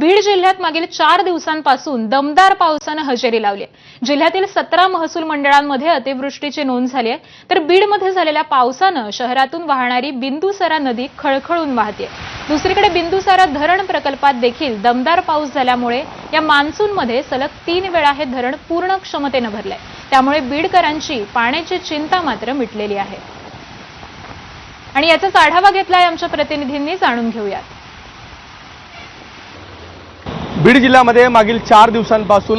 बीड जिल्ह्यात मागील चार दिवसांपासून दमदार पावसानं हजेरी लावली आहे. जिल्ह्यातील सतरा महसूल मंडळांमध्ये अतिवृष्टीची नोंद झाली आहे. तर बीडमध्ये झालेल्या पावसानं शहरातून वाहणारी बिंदुसरा नदी खळखळून वाहते. दुसरीकडे बिंदुसारा धरण प्रकल्पात देखील दमदार पाऊस झाल्यामुळे या मान्सूनमध्ये सलग तीन वेळा हे धरण पूर्ण क्षमतेनं भरलंय. त्यामुळे बीडकरांची पाण्याची चिंता मात्र मिटलेली आहे. आणि याचाच आढावा घेतलाय आमच्या प्रतिनिधींनी जाणून घेऊयात. बीड जिल्ह्यामध्ये मागील चार दिवसांपासून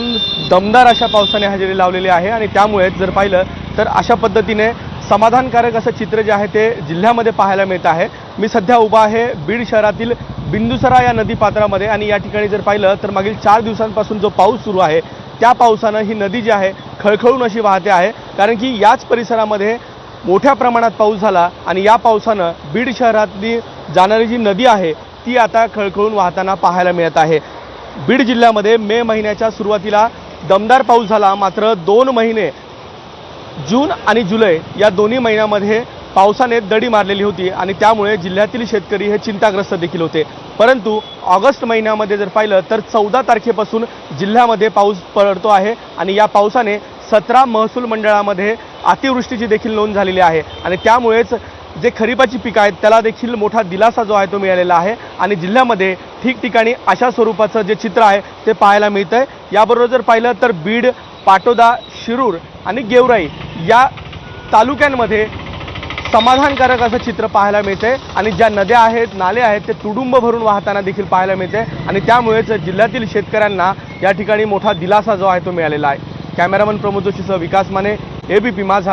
दमदार अशा पावसाने हजेरी लावलेली आहे आणि त्यामुळे जर पाहिलं तर अशा पद्धतीने समाधानकारक असं चित्र जे आहे ते जिल्ह्यामध्ये पाहायला मिळत आहे. मी सध्या उभा आहे बीड शहरातील बिंदुसरा या नदी पात्रामध्ये आणि या ठिकाणी जर पाहिलं तर मागील चार दिवसांपासून जो पाऊस सुरू आहे त्या पावसानं ही नदी जी आहे खळखळून अशी वाहते आहे. कारण की याच परिसरामध्ये मोठ्या प्रमाणात पाऊस झाला आणि या पावसानं बीड शहरातली जाणारी जी नदी आहे ती आता खळखळून वाहताना पाहायला मिळत आहे. बीड जिल्ह्यामध्ये मे महिन्याच्या सुरुवातीला दमदार पाऊस झाला. मात्र दोन महिने जून आणि जुलै या दोन्ही महिन्यामध्ये पावसाने दडी मारलेली होती आणि त्यामुळे जिल्ह्यातील शेतकरी हे चिंताग्रस्त देखील होते. परंतु ऑगस्ट महिन्यामध्ये जर पाहिलं तर चौदा तारखेपासून जिल्ह्यामध्ये पाऊस पडतो आहे आणि या पावसाने सतरा महसूल मंडळामध्ये अतिवृष्टीची देखील नोंद झालेली आहे. आणि त्यामुळेच जे खरीपाची पिकं आहेत त्याला देखील मोठा दिलासा जो आहे तो मिळालेला आहे. आणि जिल्ह्यामध्ये ठिकठिकाणी अशा स्वरूपाचं जे चित्र आहे ते पाहायला मिळतं आहे याबरोबर जर पाहिलं तर बीड पाटोदा शिरूर आणि गेवराई या तालुक्यांमध्ये समाधानकारक असं चित्र पाहायला मिळते आणि ज्या नद्या आहेत नाले आहेत ते तुडुंब भरून वाहताना देखील पाहायला मिळते आणि त्यामुळेच जिल्ह्यातील शेतकऱ्यांना या ठिकाणी मोठा दिलासा जो आहे तो मिळालेला आहे. कॅमेरामन प्रमोद जोशीसह विकास माने एबीपी माझा.